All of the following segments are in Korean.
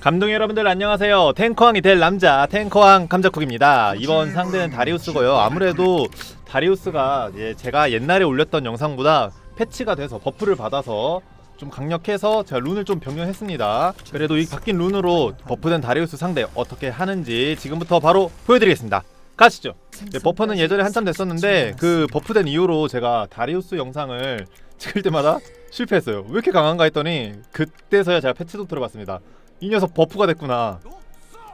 감독 여러분들 안녕하세요. 탱커왕이 될 남자 탱커왕 감자쿡입니다. 이번 상대는 다리우스고요. 아무래도 다리우스가 예, 제가 옛날에 올렸던 영상보다 패치가 돼서 버프를 받아서 좀 강력해서 제가 룬을 좀 변경했습니다. 그래도 이 바뀐 룬으로 버프된 다리우스 상대 어떻게 하는지 지금부터 바로 보여드리겠습니다. 가시죠. 네, 버퍼는 예전에 한참 됐었는데 그 버프된 이후로 제가 다리우스 영상을 찍을 때마다 실패했어요. 왜 이렇게 강한가 했더니 그때서야 제가 패치도 들어봤습니다. 이 녀석 버프가 됐구나.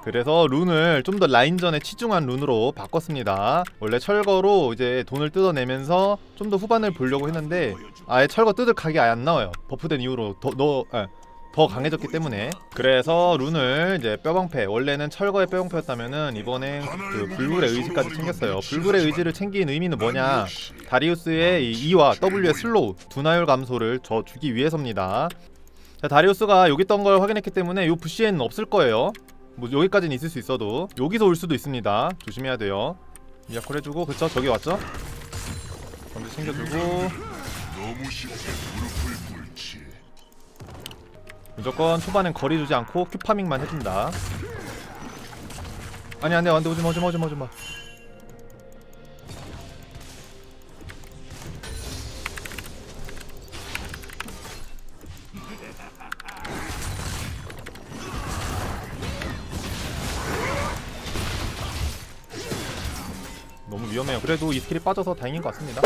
그래서 룬을 좀 더 라인전에 치중한 룬으로 바꿨습니다. 원래 철거로 이제 돈을 뜯어내면서 좀 더 후반을 보려고 했는데 아예 철거 뜯을 각이 아예 안 나와요. 버프된 이후로 더, 너, 아, 더 강해졌기 때문에 그래서 룬을 이제 뼈방패 원래는 철거의 뼈방패였다면은 이번엔 그 불굴의 의지까지 챙겼어요. 불굴의 의지를 챙긴 의미는 뭐냐? 다리우스의 이 E와 W의 슬로우 두나율 감소를 저 주기 위해서입니다. 자, 다리우스가 여기 있던 걸 확인했기 때문에 요 부시에는 없을 거예요. 뭐 여기까지는 있을 수 있어도 여기서 올 수도 있습니다. 조심해야 돼요. 미야콜 해주고 그쵸 저기 왔죠? 먼저 챙겨주고. 무조건 초반엔 거리 주지 않고 큐파밍만 해준다. 아니 안돼 안돼 오지마 오지마 오지마 오지마. 위험해요. 그래도 이 스킬이 빠져서 다행인 것 같습니다.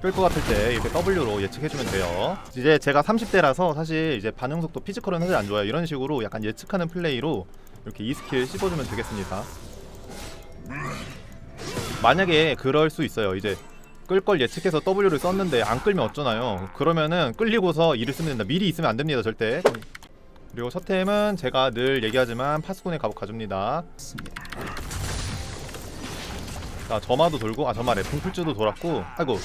끌 것 같을 때 이렇게 W로 예측해주면 돼요. 이제 제가 30대라서 사실 이제 반응 속도 피지컬은 사실 안 좋아요. 이런 식으로 약간 예측하는 플레이로 이렇게 이 스킬 씹어주면 되겠습니다. 만약에 그럴 수 있어요. 이제 끌 걸 예측해서 W를 썼는데 안 끌면 어쩌나요? 그러면은 끌리고서 이를 쓰면 된다. 미리 있으면 안 됩니다, 절대. 그리고 첫 템은 제가 늘 얘기하지만 파스콘의 갑옷 가줍니다. 자 점화도 돌고 아 점화래 분풀주도 돌았고 아이고.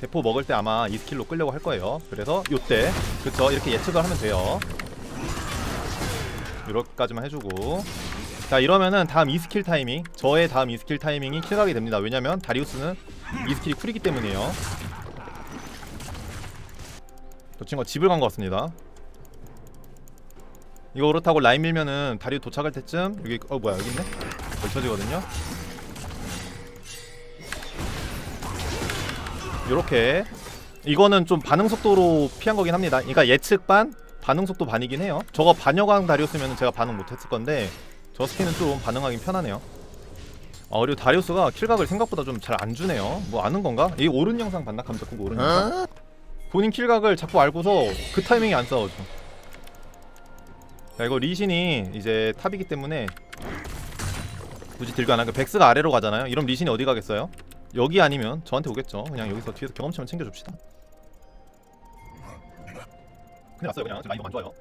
대포 먹을 때 아마 이 스킬로 끌려고 할 거예요. 그래서 요때 그쵸 이렇게 예측을 하면 돼요. 이렇게까지만 해주고. 자 이러면은 다음 이 스킬 타이밍 저의 다음 이 스킬 타이밍이 킬각이 됩니다. 왜냐면 다리우스는 이 스킬이 쿨이기 때문이에요. 저 친구가 집을 간 것 같습니다 이거 그렇다고 라인 밀면은 다리 도착할 때쯤 여기 어 뭐야 여기 있네? 걸쳐지거든요. 요렇게. 이거는 좀 반응 속도로 피한 거긴 합니다. 그러니까 예측 반 반응 속도 반이긴 해요. 저거 반여광 다리우스면 제가 반응 못했을 건데 저 스킨은 좀 반응하긴 편하네요. 아 그리고 다리우스가 킬각을 생각보다 좀 잘 안 주네요. 뭐 아는 건가? 이 오른 영상 봤나? 감자국 오른 영상? 본인 킬각을 자꾸 알고서 그 타이밍에 안 싸워줘 자 이거 리신이 이제 탑이기 때문에 굳이 들고 안 하고 백스가 아래로 가잖아요. 이럼 리신이 어디 가겠어요? 여기 아니면 저한테 오겠죠. 그냥 여기서 뒤에서 경험치만 챙겨줍시다. 그냥 왔어요 그냥. 지금 라인 너무 안 좋아요.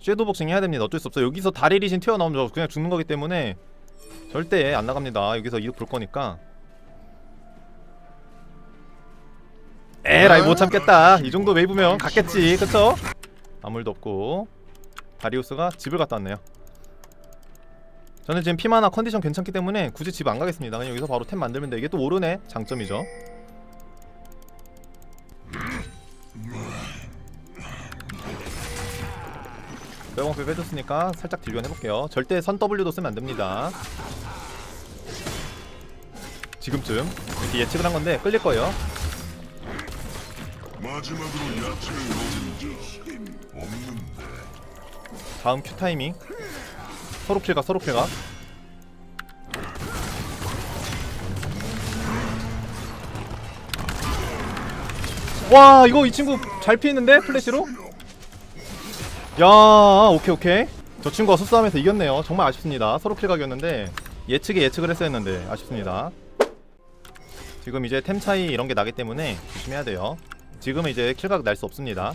섀도우 복싱 해야 됩니다. 어쩔 수 없어요. 여기서 다리 리신 튀어나오면 저 그냥 죽는 거기 때문에 절대 안 나갑니다. 여기서 이득 볼 거니까. 에라이 못 참겠다. 이 정도 웨이브면 갔겠지. 그쵸? 아무 일도 없고 다리우스가 집을 갔다 왔네요. 저는 지금 피마나 컨디션 괜찮기 때문에 굳이 집 안 가겠습니다. 그냥 여기서 바로 템 만들면 돼 이게 또 오르네. 장점이죠. 빼봉빼 빼줬으니까 살짝 딜변 해볼게요. 절대 선 W도 쓰면 안됩니다. 지금쯤 이렇게 예측을 한 건데 끌릴 거예요. 마지막으로 야채를 넣은 자 없는데. 다음 큐 타이밍. 서로 킬각 서로 킬각 와 이거 이 친구 잘 피했는데? 플래시로? 야 오케이 오케이. 저 친구가 수싸움에서 이겼네요. 정말 아쉽습니다. 서로 킬각이었는데 예측에 예측을 했어야 했는데 아쉽습니다. 지금 이제 템 차이 이런 게 나기 때문에 조심해야 돼요. 지금은 이제 킬각 날 수 없습니다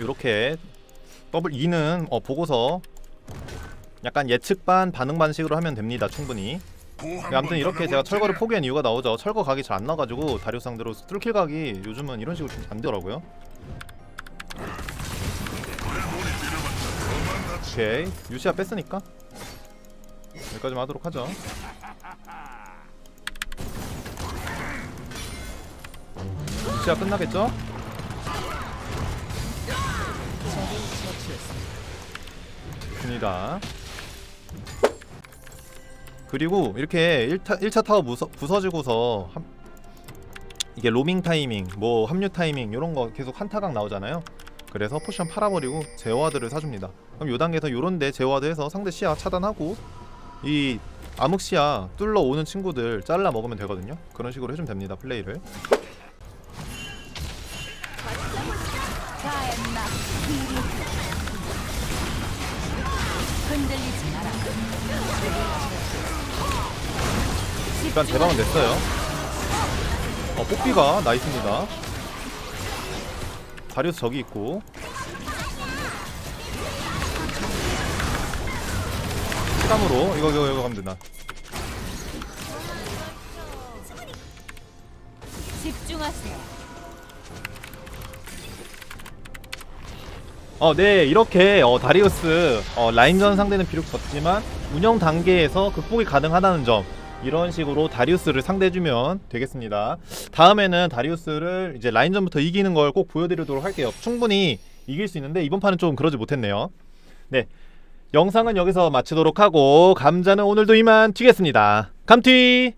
요렇게 더블 2는 어, 보고서 약간 예측 반 반응 반식으로 하면 됩니다 충분히. 네, 아무튼 이렇게 제가 철거를 포기한 이유가 나오죠. 철거 각이 잘 안 나가지고 다리우 상대로 뚫킬 각이 요즘은 이런 식으로 좀안 되더라고요. 오케이. 유시아 뺐으니까. 여기까지만 하도록 하죠. 유시아 끝나겠죠? 좋습니다 그리고 이렇게 1타, 1차 타워 무서, 부서지고서 한- 이게 로밍 타이밍, 뭐 합류 타이밍 이런 거 계속 한 타각 나오잖아요. 그래서 포션 팔아버리고 제어와드를 사줍니다. 그럼 요 단계에서 요런데 제어와드 해서 상대 시야 차단하고 이 암흑 시야 뚫러 오는 친구들 잘라 먹으면 되거든요. 그런 식으로 해주면 됩니다. 플레이를. 흔들리지 마라 일단 대박은 냈어요. 어, 뽀삐가 나이스입니다. 다리우스 저기 있고. 시감으로 이거 이거 이거 가면 된다. 집중하세요 어, 네, 이렇게 어, 다리우스 어, 라인전 상대는 비록 졌지만 운영 단계에서 극복이 가능하다는 점 이런 식으로 다리우스를 상대해주면 되겠습니다. 다음에는 다리우스를 이제 라인전부터 이기는 걸 꼭 보여드리도록 할게요. 충분히 이길 수 있는데 이번 판은 좀 그러지 못했네요. 네, 영상은 여기서 마치도록 하고 감자는 오늘도 이만 튀겠습니다. 감튀!